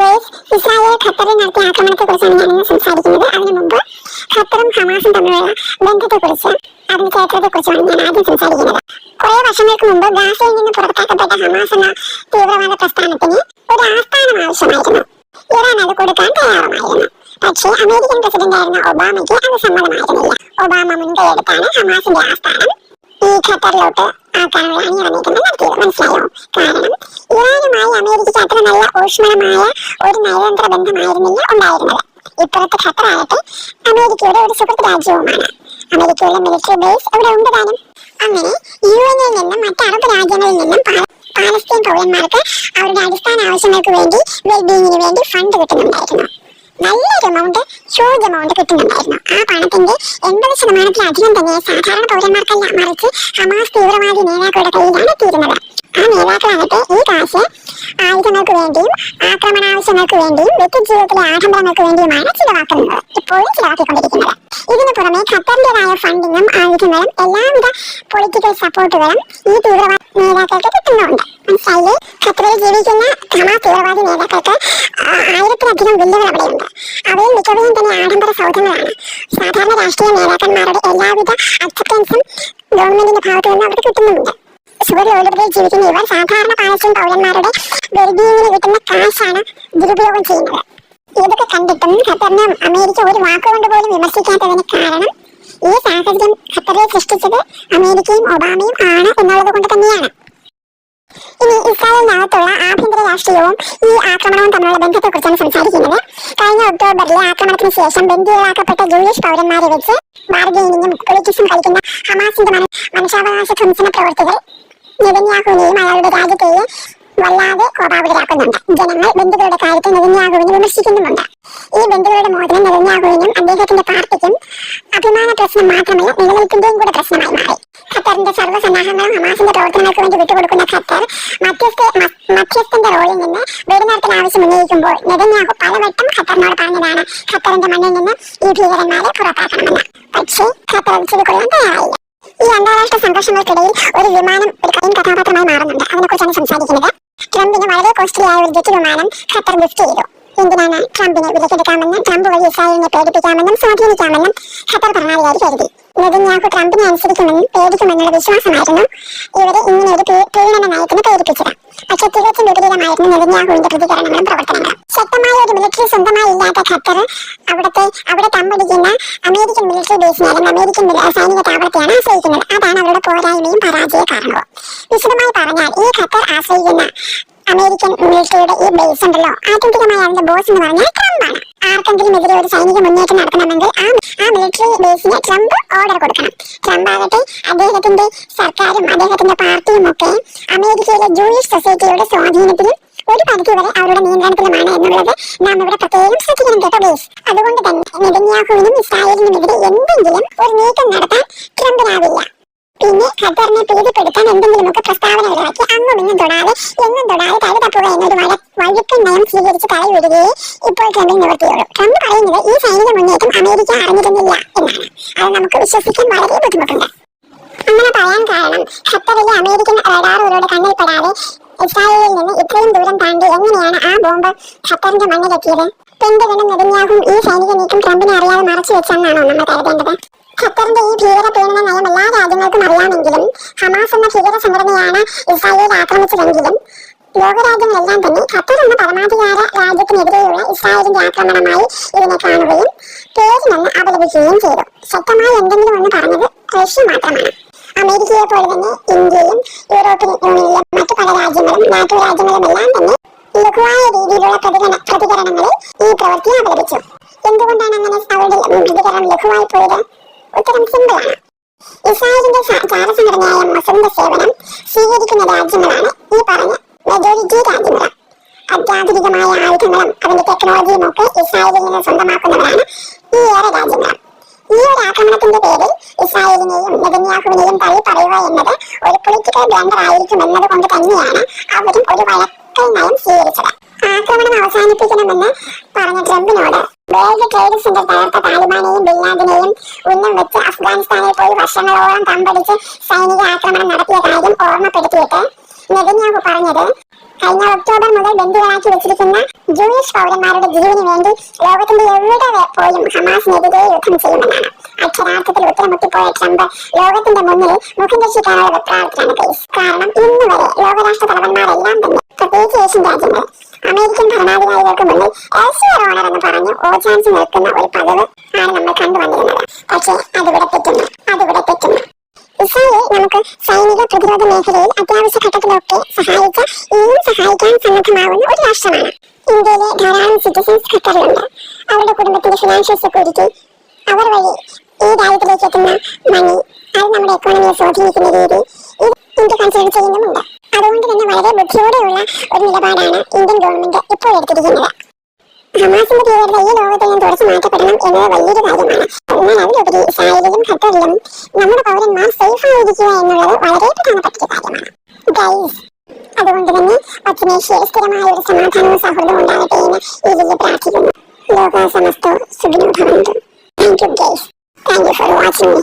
Guys Israel ഖത്തറിൽ നടത്തിയ ആക്രമണത്തെ കുറിച്ചാണ് ഞാനിന്ന് സംസാരിക്കുന്നത്. അതിനു മുമ്പ് ഖത്തറും ഹമാസും തമ്മിലുള്ള ബന്ധത്തെക്കുറിച്ച് അതിന്റെ ചരിത്രത്തെക്കുറിച്ചാണ് ഞാൻ ആദ്യം സംസാരിക്കുന്നത്. കുറെ വർഷങ്ങൾക്ക് മുമ്പ് ഗാസയിൽ നിന്ന് പുറത്താക്കപ്പെട്ട ഹമാസ് എന്ന തീവ്രവാദ പ്രസ്ഥാനത്തിന് ഒരു ആസ്ഥാനം ആവശ്യമായിരുന്നു. ഇറാൻ അത് കൊടുക്കാൻ തയ്യാറുമായിരുന്നു. പക്ഷേ അമേരിക്കൻ പ്രസിഡന്റായിരുന്ന ഒബാമയ്ക്ക് അത് സമ്മതമായിരുന്നില്ല. ഒബാമ മുൻകൈയെടുത്താണ് ഹമാസിന്റെ ആസ്ഥാനം ഈ ഖത്തറിലോട്ട് ആക്കാനുള്ള അണിയറ നീക്കങ്ങൾ നടത്തിയത്. മനസ്സിലായോ? കാരണം ഇറാനുമായി അമേരിക്കയ്ക്ക് അത്ര നല്ല ഊഷ്മളമായ ഒരു നയതന്ത്ര ബന്ധമായിരുന്നില്ല ഉണ്ടായിരുന്നത്. ഇപ്പുറത്ത് ഖത്തറാകട്ടെ അമേരിക്കയുടെ ഒരു സുഹൃത്ത് രാജ്യവുമാണ്. അമേരിക്കയുടെ മിലിറ്ററി ബേസ് ഇവിടെ ഉണ്ട് താനും? അങ്ങനെ യു എനിൽ നിന്നും മറ്റ് അറബ് രാജ്യങ്ങളിൽ നിന്നും പാലസ്തീൻ പൗരന്മാർക്ക് അവരുടെ അടിസ്ഥാന ആവശ്യങ്ങൾക്ക് വേണ്ടി വെൽബീയിങ്ങിന് വേണ്ടി ഫണ്ട് കിട്ടുന്നുണ്ടായിരുന്നു. നല്ലൊരു എമൗണ്ട് ഹ്യൂജ് എമൗണ്ട് കിട്ടുന്നുണ്ടായിരുന്നു. ആ പണത്തിന്റെ എൺപത് ശതമാനത്തിലധികം തന്നെ സാധാരണ പൗരന്മാർക്കല്ല മറിച്ച് ഹമാസ് തീവ്രവാദി നേതാക്കളുടെ കയ്യിലാണ് എത്തിയിരുന്നത്. ആ നേതാക്കളാകട്ടെ ഈ വേണ്ടിയും ആക്രമണാവശ്യങ്ങൾക്ക് വേണ്ടിയും വ്യക്തിജീവിതത്തിലെ ആഡംബരങ്ങൾക്ക് വേണ്ടിയുമാണ് ചിലവാക്കുന്നത്. ഇപ്പോഴും ചിലവാക്കിക്കൊണ്ടിരിക്കുന്നത്. ഇതിനു പുറമെ ഖത്തറിന്റേതായ ഫണ്ടിങ്ങും ആയുധങ്ങളും എല്ലാവിധ പൊളിറ്റിക്കൽ സപ്പോർട്ടുകളും ഈ തീവ്രവാദ നേതാക്കൾക്ക് കിട്ടുന്നുണ്ട്. മനസ്സിലായില്ലേ? ഖത്തറിൽ ജീവിക്കുന്ന തമാ തീവ്രവാദി നേതാക്കൾക്ക് ആയിരത്തിലധികം വില്ലുകൾ അവിടെയുണ്ട്. അവയിൽ മിക്കവയും തന്നെ ആഡംബര സൗധങ്ങളാണ്. സാധാരണ രാഷ്ട്രീയ നേതാക്കന്മാരുടെ എല്ലാവിധ അക്സെപ്റ്റൻസും ഗവൺമെന്റിന്റെ ഭാഗത്തു നിന്ന് അവർക്ക് കിട്ടുന്നുമുണ്ട്. സുഖലോലുപതയിൽ ജീവിക്കുന്ന ഇവർ സാധാരണ പാലസ്തീൻ പൗരന്മാരുടെ വെൽബീയിങ്ങിന് കിട്ടുന്ന കാശാണ് ദുരുപയോഗം ചെയ്യുന്നത്. ഇതൊക്കെ കണ്ടിട്ടും ഖത്തറിനെ അമേരിക്ക ഒരു വാക്കുകൊണ്ട് പോലും വിമർശിക്കാത്തതിന് കാരണം ഈ സാഹചര്യം ഖത്തറിൽ സൃഷ്ടിച്ചത് അമേരിക്കയും ഒബാമയും ആണ് എന്നുള്ളത് കൊണ്ട് തന്നെയാണ്. ഇനി ഇസ്രായേലിനകത്തുള്ള ആഭ്യന്തര രാഷ്ട്രീയവും ഈ ആക്രമണവും തമ്മിലുള്ള ബന്ധത്തെക്കുറിച്ചാണ് സംസാരിക്കുന്നത്. കഴിഞ്ഞ ഒക്ടോബറിലെ ആക്രമണത്തിന് ശേഷം ബന്ദികളാക്കപ്പെട്ട ജൂയിഷ് പൗരന്മാരെ വെച്ച് ബാർഗെയിനിങ്ങും പൊളിറ്റിക്സും കളിക്കുന്ന ഹമാസിന്റെ മന- മനുഷ്യാവകാശ ധ്വംസന പ്രവർത്തികൾ നെതന്യാഹുവിനെയും അയാളുടെ രാജ്യത്തെയും വല്ലാതെ കോപാകുലരാക്കുന്നുണ്ട്. ജനങ്ങൾ ബന്ധുക്കളുടെ കാര്യത്തിൽ നെതന്യാഹുവിനെ വിമർശിക്കുന്നുമുണ്ട്. ഈ ബന്ധുക്കളുടെ മോചനം നെതന്യാഹുവിനും അദ്ദേഹത്തിന്റെ പാർട്ടിക്കും അഭിമാന പ്രശ്നം മാത്രമല്ല നിലനിൽപ്പിന്റെയും കൂടെ പ്രശ്നമായി മാറി. ഖത്തറിന്റെ സർവസന്നാഹങ്ങളും ഹമാസിന്റെ പ്രവർത്തനങ്ങൾക്ക് വേണ്ടി വിട്ടുകൊടുക്കുന്ന ഖത്തർ മധ്യസ്ഥ മധ്യസ്ഥന്റെ റോളിൽ നിന്ന് വെടിനിർത്തൽ ആവശ്യം ഉന്നയിക്കുമ്പോൾ നെതന്യാഹു പലവട്ടം ഖത്തറിനോട് പറഞ്ഞതാണ് ഖത്തറിന്റെ മണ്ണിൽ നിന്ന് ഈ ഭീകരന്മാരെ പുറത്താക്കണമെന്ന്. പക്ഷേ ഖത്തർ ചെവിക്കൊള്ളാൻ തയ്യാറായില്ല. ഈ അന്താരാഷ്ട്ര സംഘർഷങ്ങൾക്കിടയിൽ ഒരു വിമാനം ഒരു കൈൻ കഥാപാത്രമായി മാറുന്നുണ്ട്. അതിനെക്കുറിച്ചാണ് സംസാരിക്കുന്നത്. ട്രംപിന് വളരെ കോസ്റ്റ്ലി ആയ ഒരു ജെറ്റ് വിമാനം ഖത്തർ ഗിഫ്റ്റ് ചെയ്തു. എന്തിനാണ് ട്രംപിനെ വിലക്കെടുക്കാമെന്നും ട്രംപ് വഴി ഇസ്രായേലിനെ പേടിപ്പിക്കാമെന്നും സ്വാധീനിക്കാമെന്നും ഖത്തർ ഭരണാധികാരി കരുതി. നെതന്യാഹു ട്രംപിനെ അനുസരിക്കുമെന്നും പേടിക്കുമെന്നുള്ള വിശ്വാസമായിരുന്നു ഇവരെ ഇങ്ങനെ ഒരു പീഡന നയത്തിന് പ്രേരിപ്പിച്ചത്. പക്ഷെ തികച്ചും വിപരീതമായിരുന്നു നെതന്യാഹുവിന്റെ പ്രതികരണങ്ങളും പ്രവർത്തനങ്ങളും. ശക്തമായ ഒരു മിലിറ്ററി സ്വന്തമായി ഇല്ലാത്ത ഖത്തർ അവിടത്തെ അവിടെ തമ്പടിക്കുന്ന അമേരിക്കൻ മിലിറ്ററി ബേസിനെ അല്ലെങ്കിൽ അമേരിക്കൻ സൈനിക താവളത്തെയാണ് ആശ്രയിക്കുന്നത്. അതാണ് അവരുടെ പോരായ്മയും പരാജയ കാരണവും. വിശദമായി പറഞ്ഞാൽ ഈ ഖത്തർ ആശ്രയിക്കുന്ന അമേരിക്കൻ മിലിറ്ററിയുടെ ഈ ബേസ് ഉണ്ടല്ലോ. ആത്യന്തികമായി അതിന്റെ ബോസ് എന്ന് പറഞ്ഞാൽ ട്രംപാണ് ആർക്കെങ്കിലും എതിരെ ഒരു സൈനിക മുന്നേറ്റം നടത്തണമെങ്കിൽ ആ ആ മിലിറ്ററി ബേസിന് ട്രംപ് ഓർഡർ കൊടുക്കണം. ട്രംപ് ആകട്ടെ അദ്ദേഹത്തിന്റെ സർക്കാരും അദ്ദേഹത്തിന്റെ പാർട്ടിയും ഒക്കെ അമേരിക്കയിലെ ജൂയിഷ് സൊസൈറ്റിയുടെ സ്വാധീനത്തിലും ഒരു പരിധിവരെ അവരുടെ നിയന്ത്രണത്തിലുമാണ് എന്നുള്ളത് നാം ഇവിടെ പ്രത്യേകം ശ്രദ്ധിക്കണം കേട്ടോ ബേസ് അതുകൊണ്ട് തന്നെ നെതന്യാഹുവിനും ഇസ്രായേലിനുമെതിരെ എന്തെങ്കിലും ഒരു നീക്കം നടത്താൻ ട്രംപിനാവില്ല. പിന്നെ ഖത്തറിനെ പ്രീതിപ്പെടുത്താൻ എന്തെങ്കിലുമൊക്കെ പ്രസ്താവനകളിറക്കി അങ്ങും ഇങ്ങും തൊടാതെ എങ്ങും തൊടാതെ തല തപ്പുക എന്നൊരു വഴ വഴുക്കൻ നയം സ്വീകരിച്ച് തലയുരുകയെ ഇപ്പോൾ ട്രംപിൽ നിവർത്തിയുള്ളൂ ട്രംപ് പറയുന്നത് ഈ സൈനിക മുന്നേറ്റം അമേരിക്ക അറിഞ്ഞിരുന്നില്ല എന്നാണ്. അത് നമുക്ക് വിശ്വസിക്കാൻ വളരെ ബുദ്ധിമുട്ടുണ്ട്. അങ്ങനെ പറയാൻ കാരണം ഖത്തറിലെ അമേരിക്കൻ റഡാറുകളുടെ കണ്ണിൽപ്പെടാതെ ഇസ്രായേലിൽ നിന്ന് ഇത്രയും ദൂരം താണ്ടി എങ്ങനെയാണ് ആ ബോംബ് ഖത്തറിന്റെ മണ്ണിലെത്തിയത്? പെന്റഗണും നെതന്യാഹും ഈ സൈനിക നീക്കം ട്രംപിനെ അറിയാതെ മറച്ചു വെച്ചെന്നാണോ നമ്മൾ കരുതേണ്ടത്? ഖത്തറിന്റെ ഈ ഭീകര പീഡന നയം എല്ലാ രാജ്യങ്ങൾക്കും അറിയാമെങ്കിലും ഹമാസ് എന്ന ഭീകര സംഘടനയാണ് ഇസ്രായേൽ ആക്രമിച്ചതെങ്കിലും ലോകരാജ്യങ്ങളെല്ലാം തന്നെ ഖത്തർ എന്ന പരമാധികാര രാജ്യത്തിനെതിരെയുള്ള ഇസ്രായേലിന്റെ ആക്രമണമായി ഇതിനെ കാണുകയും പേരിനെന്ന് അപലപിക്കുകയും ചെയ്തു. ശക്തമായി എന്തെങ്കിലും ഒന്ന് പറഞ്ഞത് റഷ്യ മാത്രമാണ്. അമേരിക്കയെ പോലെ തന്നെ ഇന്ത്യയും യൂറോപ്യൻ യൂണിയനിലെ മറ്റു പല രാജ്യങ്ങളും നാറ്റോ രാജ്യങ്ങളുമെല്ലാം തന്നെ ലഘുവായ രീതിയിലുള്ള പ്രതികരണ പ്രതികരണങ്ങളിൽ ഈ പ്രവൃത്തി അപലപിച്ചു എന്തുകൊണ്ടാണ് അങ്ങനെ അവരുടെ പ്രതികരണം ലഘുവായി പോയത്? ഉത്തരം സിമ്പിളാണ് ഇസ്രായേലിന്റെ ചാരസംഘടനയായ മൊസലിന്റെ സേവനം സ്വീകരിക്കുന്ന രാജ്യങ്ങളാണ് ഈ പറഞ്ഞ മെജോറിറ്റി രാജ്യങ്ങൾ അത്യാധുനികമായ ആയുധങ്ങളും അതിന്റെ ടെക്നോളജിയും ഒക്കെ ഇസ്രായേലിൽ നിന്ന് സ്വന്തമാക്കുന്നവരാണ് ഈ ഏറെ രാജ്യങ്ങൾ ഈ ഒരു ആക്രമണത്തിന്റെ പേരിൽ ഇസ്രായേലിനെയും നെതന്യാഹുവിനെയും തള്ളി പറയുക എന്നത് ഒരു പൊളിറ്റിക്കൽ ബ്ലണ്ടർ ആയിരിക്കും എന്നത് കൊണ്ട് തന്നെയാണ് അവരും ഒരു വഴക്കൽ നയം സ്വീകരിച്ചത്. ആക്രമണം അവസാനിപ്പിക്കണമെന്ന് പറഞ്ഞ ട്രംപിനോട് വേൾഡ് ട്രേഡ് സെന്റർ തകർത്ത താലിബാനെയും ബില്ലാദിനെയും ഉന്നം വെച്ച് അഫ്ഗാനിസ്ഥാനിൽ പോയി വർഷങ്ങളോളം തമ്പടിച്ച് സൈനിക ആക്രമണം നടത്തിയ കാര്യം ഓർമ്മപ്പെടുത്തിയിട്ട് നെതന്യാഹു പറഞ്ഞത് കഴിഞ്ഞ ഒക്ടോബർ മുതൽ ബന്ധുക്കളാക്കി വെച്ചിരിക്കുന്ന ജൂയിഷ് പൗരന്മാരുടെ ജീവന് വേണ്ടി ലോകത്തിന്റെ എവിടെ പോയും ഹമാസിനെതിരെ യുദ്ധം ചെയ്യുമെന്നാണ്. അക്ഷരാർത്ഥത്തിൽ ഉത്തരമുട്ടിപ്പോയ ട്രംപ് ലോകത്തിന്റെ മുന്നിൽ മുഖം രക്ഷിക്കാനുള്ള വെപ്രാളത്തിലാണ് കേസ് കാരണം ഇന്ന് വരെ ലോകരാഷ്ട്ര തലവന്മാരെല്ലാം തന്നെ പ്രത്യേകിച്ച് ഏഷ്യൻ രാജ്യങ്ങൾ അമേരിക്കൻ ഭരണാധികാരികൾക്ക് മുന്നിൽ എൽസിയർ ഓണർ എന്ന് പറഞ്ഞ് ഓചാൻസ് നിൽക്കുന്ന ഒരു പതിവ് ആണ് നമ്മൾ കണ്ടുവന്നിരുന്നത് പക്ഷേ അതിവിടെ തെറ്റുന്നു. അതിവിടെ തെറ്റുന്നു. ഇസ്രായേൽ നമുക്ക് സൈനിക പ്രതിരോധ മേഖലയിൽ അത്യാവശ്യ ഘട്ടത്തിലൊക്കെ സഹായിച്ച ഇനിയും സഹായിക്കാൻ സന്നദ്ധമാവുന്ന ഒരു രാഷ്ട്രമാണ്. ഇന്ത്യയിലെ ധാരാളം സിറ്റിസൺസ് ഖത്തറിലുണ്ട്. അവരുടെ കുടുംബത്തിന്റെ ഫിനാൻഷ്യൽ സെക്യൂരിറ്റി അവർ വഴി ഈ രാജ്യത്തിലേക്ക് എത്തുന്ന മണി അത് നമ്മുടെ എക്കോണമിയെ സ്വാധീനിക്കുന്ന രീതി ഇന്ത്യ കൺസിഡർ ചെയ്യുന്നുമുണ്ട്. അതുകൊണ്ട് തന്നെ വളരെ ബുദ്ധിയോടെയുള്ള ഒരു നിലപാടാണ് ഇന്ത്യൻ ഗവൺമെന്റ് ഇപ്പോൾ എടുത്തിരിക്കുന്നത്. ഹമാസിന്റെ തീവ്രത ഈ ലോകത്തിൽ നിന്ന് തുടച്ചു മാറ്റപ്പെടണം എന്നത് വലിയൊരു കാര്യമാണ്. എന്നാൽ അതിലുപരി ഇസ്രായേലിലും ഖത്തറിലും നമ്മുടെ പൗരന്മാർ സേഫ് ആയിരിക്കുക എന്നുള്ളത് വളരെ പ്രധാനപ്പെട്ട കാര്യമാണ്. ഗൈസ് അതുകൊണ്ട് തന്നെ പശ്ചിമേഷ്യയിൽ സ്ഥിരമായ ഒരു സമാധാനവും സൗഹൃദവും ഉണ്ടാകട്ടെ എന്ന് ജില്ല പ്രാർത്ഥിക്കുന്നു. ലോക സമസ്തോ സുഖിനോ ഭവന്തു. Thank you guys thank you for watching me